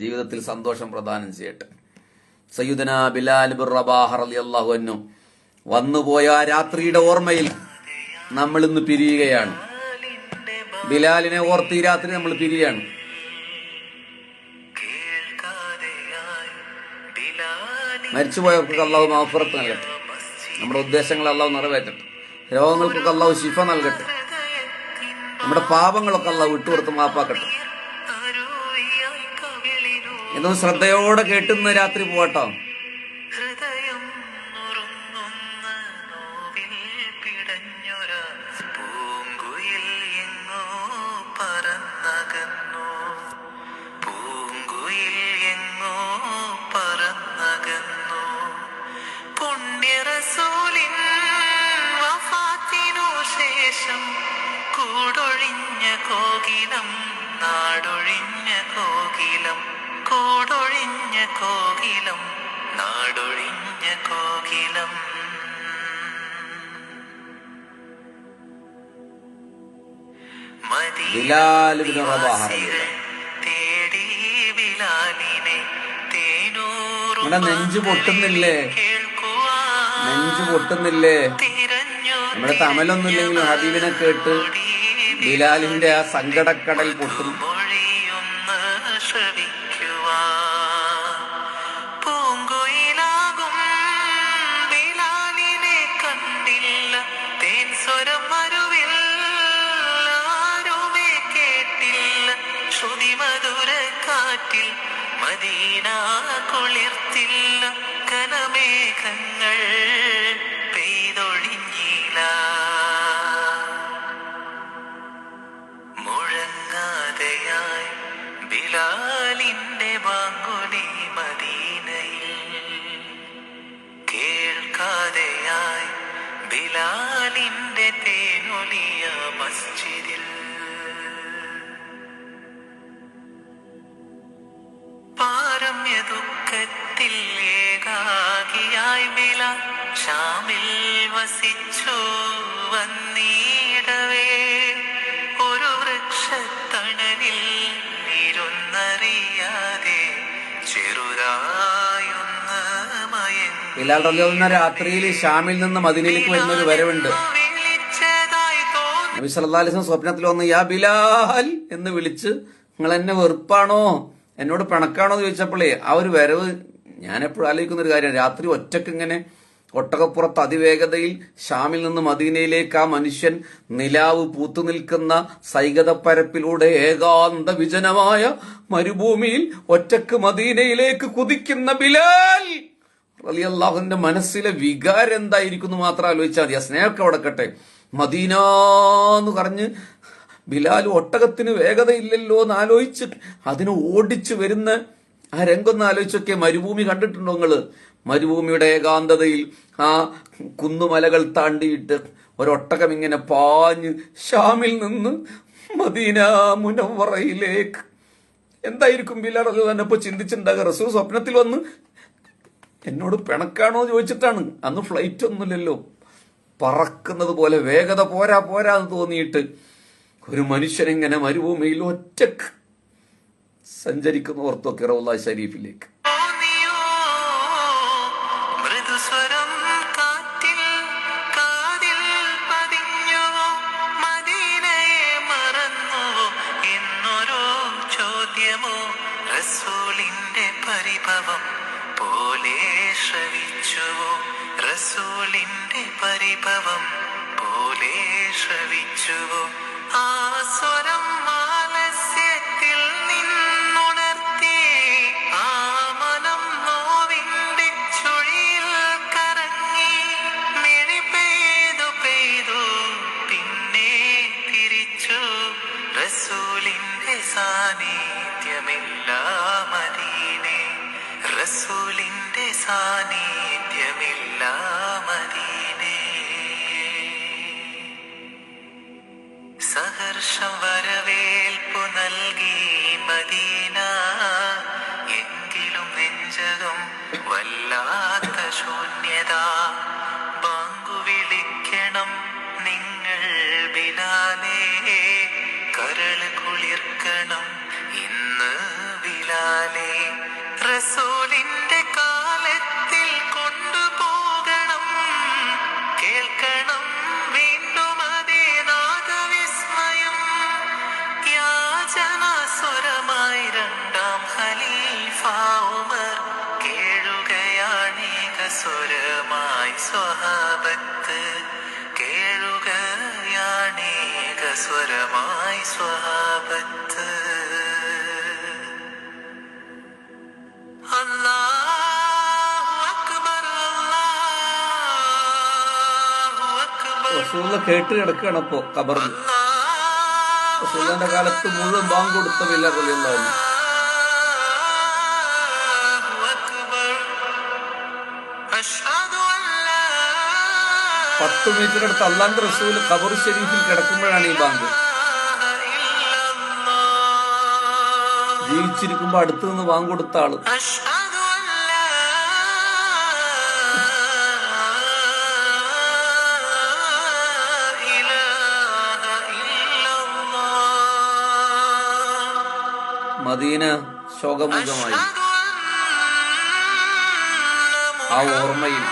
ജീവിതത്തിൽ സന്തോഷം പ്രദാനം ചെയ്യട്ടെ. സയ്യുദന ബിലാൽ റബാഹ് അൻഹു വന്നുപോയ ആ രാത്രിയുടെ ഓർമ്മയിൽ നമ്മൾ ഇന്ന് പിരിയുകയാണ്. ബിലാലിനെ ഓർത്ത് ഈ രാത്രി നമ്മൾ പിരിയാണ് മരിച്ചുപോയവർക്ക് അള്ളാഹു മാഫറത്ത് നൽകട്ടെ. നമ്മുടെ ഉദ്ദേശങ്ങൾ അള്ളാഹു നിറവേറ്റട്ടെ. രോഗങ്ങൾക്കൊക്കെ അള്ളാഹു ശിഫ നൽകട്ടെ. നമ്മുടെ പാപങ്ങളൊക്കെ അള്ളാഹു വിട്ടുകൊടുത്ത് മാപ്പാക്കട്ടെ. ഇതൊന്ന് ശ്രദ്ധയോടെ കേട്ടുന്ന രാത്രി പോകട്ടോ റബാഹ് നമ്മുടെ നെഞ്ച് പൊട്ടുന്നില്ലേ? നെഞ്ചു പൊട്ടുന്നില്ലേ? നമ്മുടെ തമലൊന്നുമില്ലെങ്കിലും ഹബീബിനെ കേട്ട് ബിലാലിന്റെ ആ സങ്കടക്കടൽ പൊട്ടും പാരമ്യ ദുഃഖത്തിൽ ഏകാകിയായി ബില ഷാമിൽ വസിച്ചു വന്നീടവേ. ഒരു വൃക്ഷത്തണലിൽ ഇരുന്നറിയാതെ ചെറുതായൊന്ന് ബിലാൽ റളിയല്ലാഹു രാത്രിയിൽ ഷാമിൽ നിന്ന് മദീനയിലേക്ക് വരുന്ന ഒരു വരവുണ്ട്. നബി സല്ലല്ലാഹു അലൈഹി സ്വപ്നത്തിൽ വന്ന് യാ ബിലാൽ എന്ന് വിളിച്ച് നിങ്ങൾ എന്നെ വെറുപ്പാണോ? എന്നോട് പിണക്കാണോ എന്ന് ചോദിച്ചപ്പോഴേ ആ ഒരു വരവ് ഞാൻ എപ്പോഴും ആലോചിക്കുന്ന ഒരു കാര്യം രാത്രി ഒറ്റയ്ക്ക് ഇങ്ങനെ ഒട്ടകപ്പുറത്ത് അതിവേഗതയിൽ ഷാമിൽ നിന്ന് മദീനയിലേക്ക് ആ മനുഷ്യൻ നിലാവ് പൂത്തു നിൽക്കുന്ന സൈകതപ്പരപ്പിലൂടെ ഏകാന്ത വിജനമായ മരുഭൂമിയിൽ ഒറ്റയ്ക്ക് മദീനയിലേക്ക് കുതിക്കുന്ന ബിലാൽ. അള്ളാഹുന്റെ മനസ്സിലെ വികാരം എന്തായിരിക്കുന്നു മാത്രം ആലോചിച്ചാൽ മതി. ആ സ്നേഹമൊക്കെ അവിടക്കട്ടെ മദീന എന്ന് പറഞ്ഞ് ബിലാൽ ഒട്ടകത്തിന് വേഗതയില്ലല്ലോ എന്ന് ആലോചിച്ച് അതിന് ഓടിച്ചു വരുന്ന ആ രംഗൊന്ന് ആലോചിച്ചൊക്കെ മരുഭൂമി കണ്ടിട്ടുണ്ടോ നിങ്ങൾ? മരുഭൂമിയുടെ ഏകാന്തതയിൽ ആ കുന്നുമലകൾ താണ്ടിയിട്ട് ഒരൊട്ടകം ഇങ്ങനെ പാഞ്ഞ് ഷാമിൽ നിന്ന് മദീന മുനവറയിലേക്ക്. എന്തായിരിക്കും ബിലാൽ അത് തന്നെ ഇപ്പൊ ചിന്തിച്ചിട്ടുണ്ടാകുക? സ്വപ്നത്തിൽ വന്ന് എന്നോട് പിണക്കാണോ ചോദിച്ചിട്ടാണ്. അന്ന് ഫ്ലൈറ്റ് ഒന്നുമില്ലല്ലോ. പറക്കുന്നത് പോലെ വേഗത പോരാ പോരാ എന്ന് തോന്നിയിട്ട് ഒരു മനുഷ്യനെങ്ങനെ മരുഭൂമിയിൽ ഒറ്റയ്ക്ക് സഞ്ചരിക്കുന്ന ഓർത്തൊക്കെ കിറവുള്ള ഷരീഫിലേക്ക് റസൂലിന്റെ പരിഭവം പോലെ റസൂലിന്റെ പരിഭവം പോലെ ശ്രവിച്ചുവോ റസൂലിന്റെ സാന്നിധ്യമില്ല മദീനെ റസൂലിന്റെ സാന്നിധ്യമില്ല മദീനെ സഹർഷം വരവേൽപ്പു സ്വരമായി സ്വഹാപത്ത്. കേട്ട് കിടക്കുകയാണ് അപ്പോ കബറിൽ കാലത്ത് മുഴുവൻ ബാങ്ക് കൊടുത്ത ബിലാൽ റളിയല്ലാഹു പത്ത് മീറ്ററിനടുത്ത് അള്ളാന്റെ റസൂൽ ഖബർ ഷെരീഫിൽ കിടക്കുമ്പോഴാണ് ഈ ബാങ്ക്. ജീവിച്ചിരിക്കുമ്പോ അടുത്തു നിന്ന് വാങ്ങൊടുത്ത ആൾ. മദീന ശോകമുഖമായി ആ ഓർമ്മയിൽ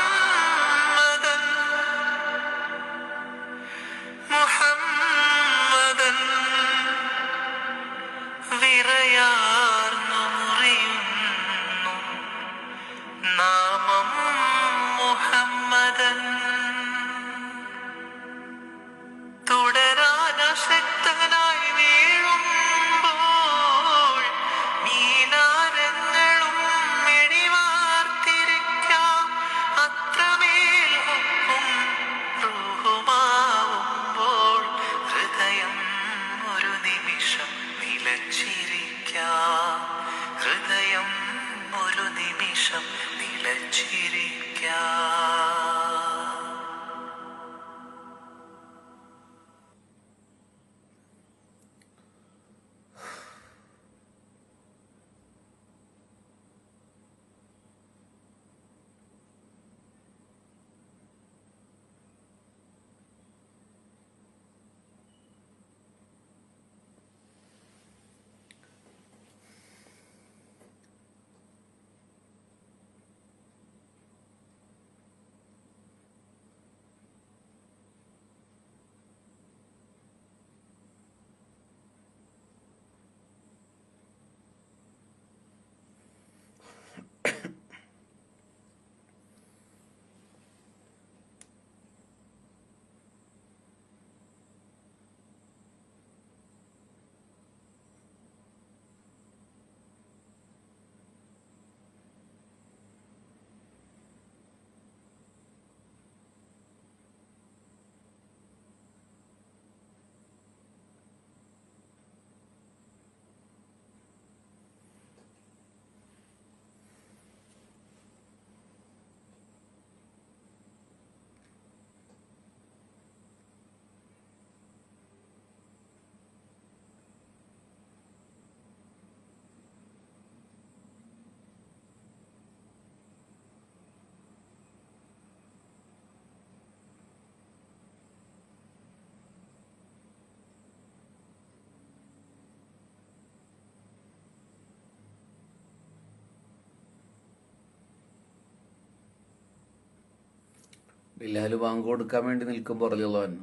ബിലാൽ ബാങ്ക് കൊടുക്കാൻ വേണ്ടി നിൽക്കും പുറകിലുള്ളവൻ.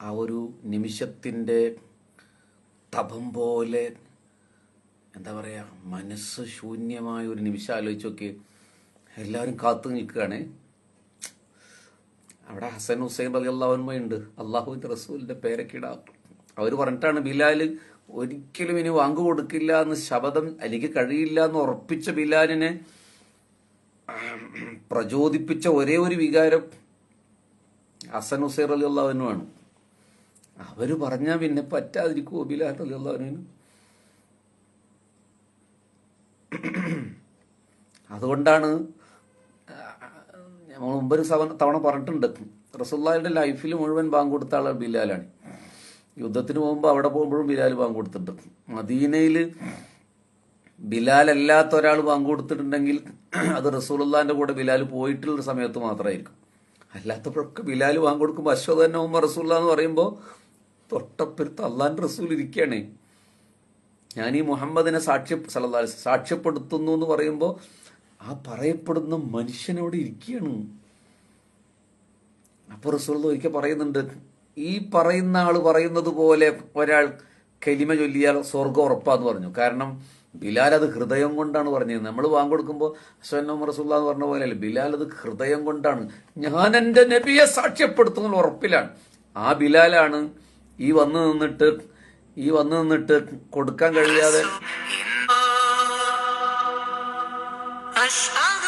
ആ ഒരു നിമിഷത്തിന്റെ തപം പോലെ എന്താ പറയുക മനസ്സ് ശൂന്യമായ ഒരു നിമിഷം ആലോചിച്ച് നോക്കി എല്ലാവരും കാത്തു നിൽക്കുകയാണ്. അവിടെ ഹസൻ ഹുസൈൻ റലി ഉണ്ട്. അള്ളാഹുവിന്റെ റസൂലിന്റെ പേരൊക്കെ ഇടാം. അവർ പറഞ്ഞിട്ടാണ് ബിലാൽ ഒരിക്കലും ഇനി വാങ്ങു കൊടുക്കില്ല എന്ന് ശബദം അല്ലെങ്കിൽ കഴിയില്ല എന്ന് ഉറപ്പിച്ച ബിലാലിനെ പ്രചോദിപ്പിച്ച ഒരേ ഒരു വികാരം ഹസൻ ഹുസൈർ അലി അള്ളാഹുനുമാണ് അവർ പറഞ്ഞാൽ പിന്നെ പറ്റാതിരിക്കുമോ ബിലാൽ അലി അള്ളാഹുനു അതുകൊണ്ടാണ് നമ്മൾ മുമ്പൊരു തവണ പറഞ്ഞിട്ടുണ്ട് റസുല്ലായുടെ ലൈഫിൽ മുഴുവൻ ബാങ്ക് കൊടുത്ത ആൾ ബിലാലാണ്. യുദ്ധത്തിന് പോകുമ്പോൾ അവിടെ പോകുമ്പോഴും ബിലാൽ ബാങ്ക് കൊടുത്തിട്ടുണ്ട്. മദീനയിൽ ബിലാൽ അല്ലാത്ത ഒരാൾ പങ്കുകൊടുത്തിട്ടുണ്ടെങ്കിൽ അത് റസൂലുള്ളാന്റെ കൂടെ ബിലാൽ പോയിട്ടുള്ള സമയത്ത് മാത്രമായിരിക്കും. അല്ലാത്തപ്പോഴൊക്കെ ബിലാൽ പങ്കുകൊടുക്കുമ്പോൾ അശ്വത് തന്നെ ഉമ്മ റസൂല്ല എന്ന് പറയുമ്പോൾ തൊട്ടപ്പുറത്ത് അള്ളാന്റെ റസൂൽ ഇരിക്കുകയാണേ. ഞാൻ ഈ മുഹമ്മദിനെ സാക്ഷ്യ സാക്ഷ്യപ്പെടുത്തുന്നു എന്ന് പറയുമ്പോൾ ആ പറയപ്പെടുന്ന മനുഷ്യനോട് ഇരിക്കുകയാണ്. അപ്പോൾ റസൂൽ ഒരിക്കൽ പറയുന്നുണ്ട് ഈ പറയുന്ന ആൾ പറയുന്നത് പോലെ ഒരാൾ കലിമ ചൊല്ലിയാൽ സ്വർഗം ഉറപ്പാന്ന് പറഞ്ഞു. കാരണം ബിലാൽ അത് ഹൃദയം കൊണ്ടാണ് പറഞ്ഞത് നമ്മൾ വാങ്ങിക്കൊടുക്കുമ്പോൾ അശ്വനം റസൂല്ല എന്ന് പറഞ്ഞ പോലെയല്ല. ബിലാൽ അത് ഹൃദയം കൊണ്ടാണ്. ഞാൻ എന്റെ നബിയെ സാക്ഷ്യപ്പെടുത്തുന്ന ഉറപ്പിലാണ്. ആ ബിലാലാണ് ഈ വന്നു നിന്നിട്ട് ഈ വന്നു നിന്നിട്ട് കൊടുക്കാൻ കഴിയാതെ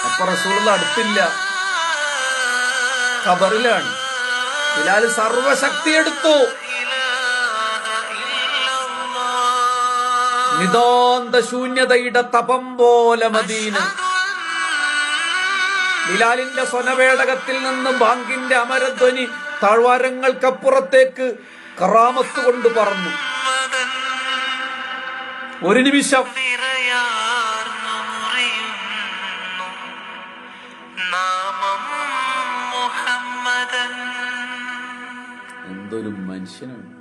അപ്പൊ റസൂലുള്ള അടുത്തില്ല. ഖബറിലാണ്. ബിലാൽ സർവശക്തി എടുത്തു നിതാന്ത ശൂന്യതയുടെ തപം പോലെ മദീന. ബിലാലിന്റെ സ്വനവേടകത്തിൽ നിന്ന് ബാങ്കിന്റെ അമരധ്വനി താഴ്വാരങ്ങൾക്കപ്പുറത്തേക്ക് കറാമത്ത് കൊണ്ട് പറഞ്ഞു ഒരു നിമിഷം. എന്തൊരു മനുഷ്യനാണ്.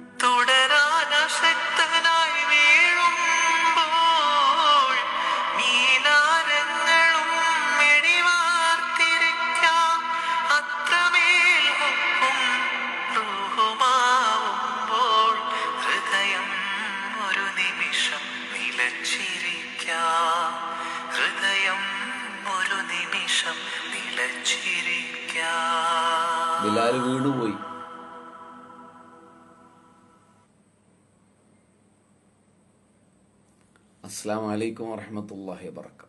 ബിലാൽ വീണുപോയി. അസ്സാം വലൈക്കും വാഹമത്തല്ലാഹി വാബർക്കാത്തു